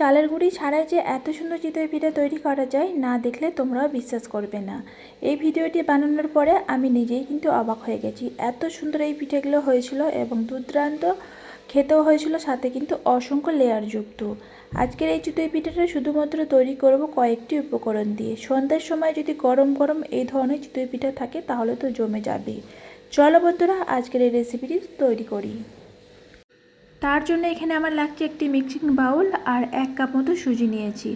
চালের গুঁড়ি ছাড়াই যে এত সুন্দর চিতই পিঠা তৈরি করা যায়, না দেখলে তোমরাও বিশ্বাস করবে না। এই ভিডিওটি বানানোর পরে আমি নিজেই কিন্তু অবাক হয়ে গেছি। এত সুন্দর এই পিঠেগুলো হয়েছিল এবং দুর্দান্ত খেতেও হয়েছিল, সাথে কিন্তু অসংখ্য লেয়ার যুক্ত। আজকের এই চিতই পিঠাটা শুধুমাত্র তৈরি করব কয়েকটি উপকরণ দিয়ে। সন্ধ্যার সময় যদি গরম গরম এই ধরনের চিতই পিঠা থাকে, তাহলে তো জমে যাবে। চলো বন্ধুরা, আজকের এই রেসিপিটি তৈরি করি। তার জন্য এখানে আমার লাগছে একটি মিক্সিং বাউল আর এক কাপ মতো সুজি নিয়েছি।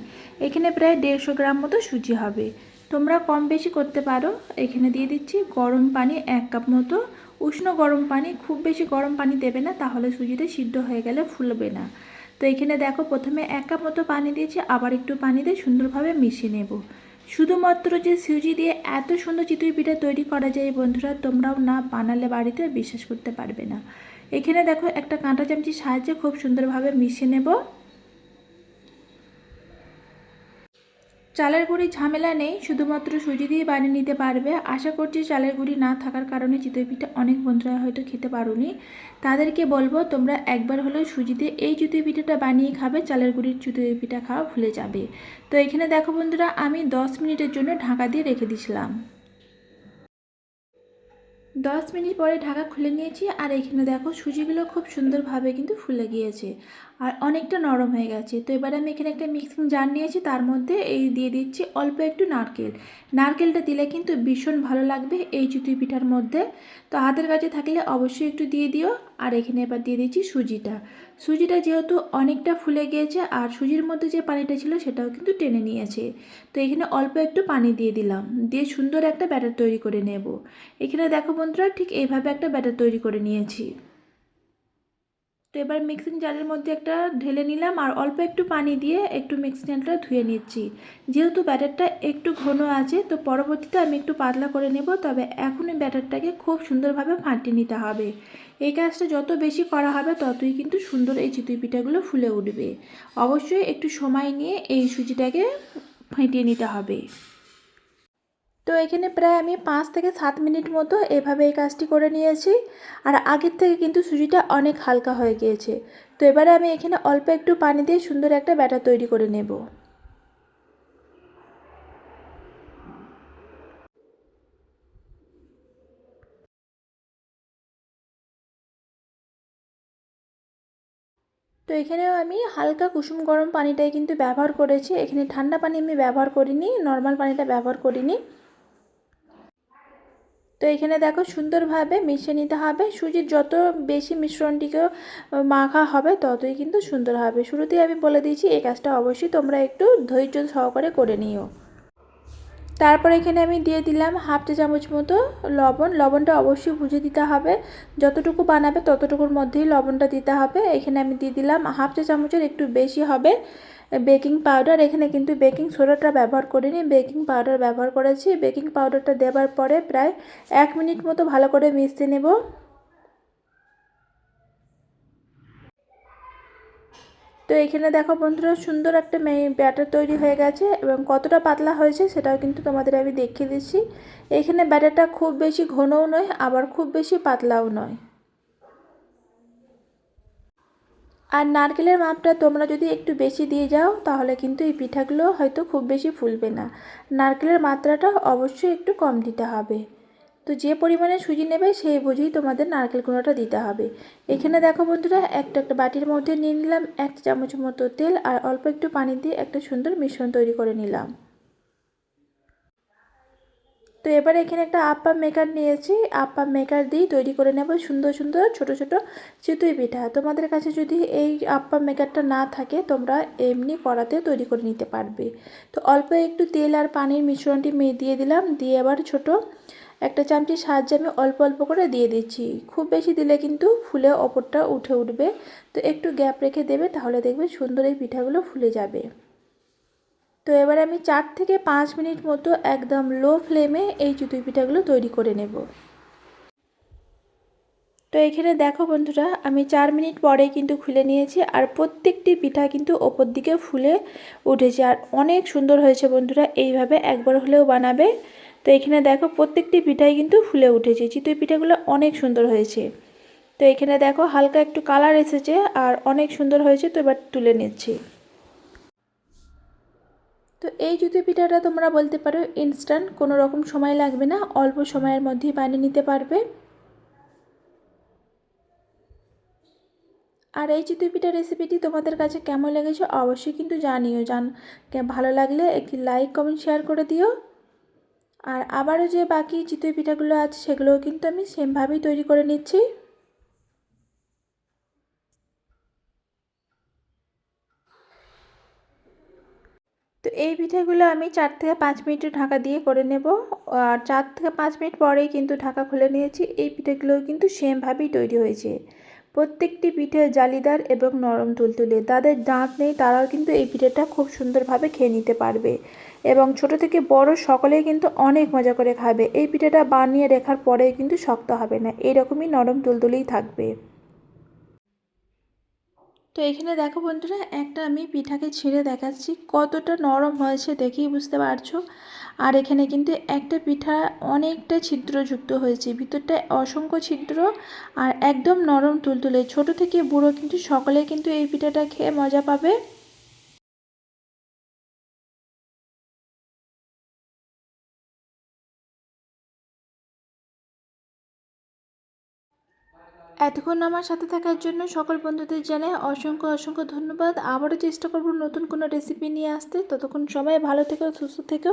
এখানে প্রায় দেড়শো গ্রাম মতো সুজি হবে। তোমরা কম বেশি করতে পারো। এখানে দিয়ে দিচ্ছি গরম পানি এক কাপ মতো। উষ্ণ গরম পানি, খুব বেশি গরম পানি দেবে না, তাহলে সুজিটা সিদ্ধ হয়ে গেলে ফুলবে না। তো এখানে দেখো, প্রথমে এক কাপ মতো পানি দিয়েছি, আবার একটু পানি দিয়ে সুন্দরভাবে মিশিয়ে নেব। শুধুমাত্র যে সুজি দিয়ে এত সুন্দর চিতই পিঠা তৈরি করা যায় বন্ধুরা, তোমরাও না বানালে বাড়িতে বিশ্বাস করতে পারবে না। এখানে দেখো একটা কাঁটা চামচির সাহায্যে খুব সুন্দরভাবে মিশিয়ে নেব। চালের গুঁড়ি ঝামেলা নেই, শুধুমাত্র সুজি দিয়ে বানিয়ে নিতে পারবে। আশা করছি চালের গুঁড়ি না থাকার কারণে চিতই পিঠা অনেক বন্ধুরা হয়তো খেতে পারোনি। তাদেরকে বলব, তোমরা একবার হলেও সুজি দিয়ে এই চিতই পিঠাটা বানিয়ে খাবে, চালের গুঁড়ির চিতই পিঠা খাওয়া ভুলে যাবে। তো এখানে দেখো বন্ধুরা, আমি দশ মিনিটের জন্য ঢাকা দিয়ে রেখে দিয়েছিলাম দশ মিনিট পরে ঢাকা খুলে নিয়েছি আর এখানে দেখো সুজিগুলো খুব সুন্দরভাবে কিন্তু ফুলে গিয়েছে। আর অনেকটা নরম হয়ে গেছে। তো এবার আমি এখানে একটা মিক্সিং জার নিয়েছি, তার মধ্যে এই দিয়ে দিচ্ছি অল্প একটু নারকেল। নারকেলটা দিলে কিন্তু ভীষণ ভালো লাগবে এই চুতুই পিঠার মধ্যে। তো হাতের কাছে থাকলে অবশ্যই একটু দিয়ে দিও। আর এখানে এবার দিয়ে দিচ্ছি সুজিটা। সুজিটা যেহেতু অনেকটা ফুলে গিয়েছে আর সুজির মধ্যে যে পানিটা ছিল সেটাও কিন্তু টেনে নিয়েছে। তো এখানে অল্প একটু পানি দিয়ে দিলাম। দিয়ে সুন্দর একটা ব্যাটার তৈরি করে নেব। এখানে দেখো বন্ধুরা ঠিক এইভাবে একটা ব্যাটার তৈরি করে নিয়েছি। তো এবার মিক্সিং জারের মধ্যে একটা ঢেলে নিলাম আর অল্প একটু পানি দিয়ে একটু মিক্সিংটা ধুয়ে নিচ্ছি। যেহেতু ব্যাটারটা একটু ঘন আছে, তো পরবর্তীতে আমি একটু পাতলা করে নেব, তবে এখনই ব্যাটারটাকে খুব সুন্দরভাবে ফাটিয়ে নিতে হবে। এই কাজটা যত বেশি করা হবে, ততই কিন্তু সুন্দর এই চিতই পিঠাগুলো ফুলে উঠবে। অবশ্যই একটু সময় নিয়ে এই সুজিটাকে ফাটিয়ে নিতে হবে। তো এখানে প্রায় আমি পাঁচ থেকে সাত মিনিট মতো এভাবে এই কাজটি করে নিয়েছি। আর আগের থেকে কিন্তু সুজিটা অনেক হালকা হয়ে গিয়েছে। তো এবারে আমি এখানে অল্প একটু পানি দিয়ে সুন্দর একটা ব্যাটার তৈরি করে নেব। তো এখানেও আমি হালকা কুসুম গরম পানিটাই কিন্তু ব্যবহার করেছি। এখানে ঠান্ডা পানি আমি ব্যবহার করিনি, নর্মাল পানিটা ব্যবহার করিনি। তো এখানে দেখো সুন্দরভাবে মিশিয়ে নিতে হবে। সুজির যত বেশি মিশ্রণটিকে মাখা হবে ততই কিন্তু সুন্দর হবে। শুরুতেই আমি বলে দিয়েছি, এই কাজটা অবশ্যই তোমরা একটু ধৈর্য সহকারে করে নিও। তারপর এখানে আমি দিয়ে দিলাম হাফ চা চামচ মতো লবণ। লবণটা অবশ্যই বুঝে দিতে হবে। যতটুকু বানাবে ততটুকুর মধ্যেই লবণটা দিতে হবে। এখানে আমি দিয়ে দিলাম হাফ চা চামচের একটু বেশি হবে। Baking powder. এখানে কিন্তু বেকিং সোডাটা ব্যবহার করিনি, বেকিং পাউডার ব্যবহার করেছি। বেকিং পাউডারটা দেওয়ার পরে প্রায় এক মিনিট মতো ভালো করে মিশিয়ে নেব। তো এখানে দেখো বন্ধুরা, সুন্দর একটা ব্যাটার তৈরি হয়ে গেছে এবং কতটা পাতলা হয়েছে সেটাও কিন্তু তোমাদের আমি দেখিয়ে দিচ্ছি। এখানে ব্যাটারটা খুব বেশি ঘনও নয়, আবার খুব বেশি পাতলাও নয়। আর নারকেলের মাপটা তোমরা যদি একটু বেশি দিয়ে যাও, তাহলে কিন্তু এই পিঠাগুলো হয়তো খুব বেশি ফুলবে না। নারকেলের মাত্রাটা অবশ্যই একটু কম দিতে হবে। তো যে পরিমাণে সুজি নেবে, সেই বুঝেই তোমাদের নারকেল গুঁড়োটা দিতে হবে। এখানে দেখো বন্ধুরা, একটা একটা বাটির মধ্যে নিয়ে নিলাম, এক চামচ মতো তেল আর অল্প একটু পানি দিয়ে একটা সুন্দর মিশ্রণ তৈরি করে নিলাম। তো এবার এখানে একটা আপ্পা মেকার নিয়েছি। আপ্পা মেকার দিয়ে তৈরি করে নেব সুন্দর সুন্দর ছোট ছোট চিতুই পিঠা। তোমাদের কাছে যদি এই আপ্পা মেকারটা না থাকে, তোমরা এমনি কড়াতে তৈরি করে নিতে পারবে। তো অল্প একটু তেল আর পানির মিশ্রণটি দিয়ে দিলাম। দিয়ে আবার ছোট একটা চামচির সাহায্যে আমি অল্প অল্প করে দিয়ে দিচ্ছি। খুব বেশি দিলে কিন্তু ফুলে ওপরটা উঠে উঠবে। তো একটু গ্যাপ রেখে দেবে, তাহলে দেখবে সুন্দর এই পিঠাগুলো ফুলে যাবে। তো এবার আমি চার থেকে পাঁচ মিনিট মতো একদম লো ফ্লেমে এই চিতই পিঠাগুলো তৈরি করে নেব। তো এখানে দেখো বন্ধুরা, আমি চার মিনিট পরে কিন্তু খুলে নিয়েছি আর প্রত্যেকটি পিঠা কিন্তু ওপর দিকে ফুলে উঠেছে আর অনেক সুন্দর হয়েছে বন্ধুরা, এইভাবে একবার হলেও বানাবে। তো এখানে দেখো প্রত্যেকটি পিঠাই কিন্তু ফুলে উঠেছে, চিতই পিঠাগুলো অনেক সুন্দর হয়েছে। তো এখানে দেখো হালকা একটু কালার এসেছে আর অনেক সুন্দর হয়েছে, তো এবার তুলে নিচ্ছি। তো এই জুতো পিঠাটা তোমরা বলতে পারো ইনস্ট্যান্ট কোনো রকম সময় লাগবে না, অল্প সময়ের মধ্যেই বানিয়ে নিতে পারবে। আর এই চিতই পিঠা রেসিপিটি তোমাদের কাছে কেমন লেগেছে অবশ্যই কিন্তু জানিও। জান ভালো লাগলে একটি লাইক কমেন্ট শেয়ার করে দিও। আর আবারও যে বাকি চিতই পিঠাগুলো আছে সেগুলোও কিন্তু আমি সেমভাবেই তৈরি করে নিচ্ছি। এই পিঠেগুলো আমি চার থেকে পাঁচ মিনিট ঢাকা দিয়ে করে নেব। আর চার থেকে পাঁচ মিনিট পরেই কিন্তু ঢাকা খুলে নিয়েছি। এই পিঠেগুলোও কিন্তু সেমভাবেই তৈরি হয়েছে। প্রত্যেকটি পিঠে জালিদার এবং নরম তুলতুলে। তাদের দাঁত নেই, তারাও কিন্তু এই পিঠেটা খুব সুন্দরভাবে খেয়ে নিতে পারবে। এবং ছোট থেকে বড় সকলেই কিন্তু অনেক মজা করে খাবে। এই পিঠেটা বানিয়ে রেখার পরেও কিন্তু শক্ত হবে না। এইরকমই নরম তুলতুলেই থাকবে। তো এখানে দেখো বন্ধুরা, একটা আমি পিঠাকে ছিঁড়ে দেখাচ্ছি, কতটা নরম হয়েছে দেখেই বুঝতে পারছ? আর এখানে কিন্তু একটা পিঠা অনেকটা ছিদ্রযুক্ত হয়েছে, ভিতরটা অসংখ্য ছিদ্র আর একদম নরম তুলতুলে। ছোট থেকে বুড়ো কিন্তু সকলে কিন্তু এই পিঠাটা খেয়ে মজা পাবে। এতক্ষণ আমার সাথে থাকার জন্য সকল বন্ধুদের জানাই অসংখ্য অসংখ্য ধন্যবাদ। আবারও চেষ্টা করব নতুন কোনো রেসিপি নিয়ে আসতে। ততক্ষণ সবাই ভালো থেকো, সুস্থ থেকো।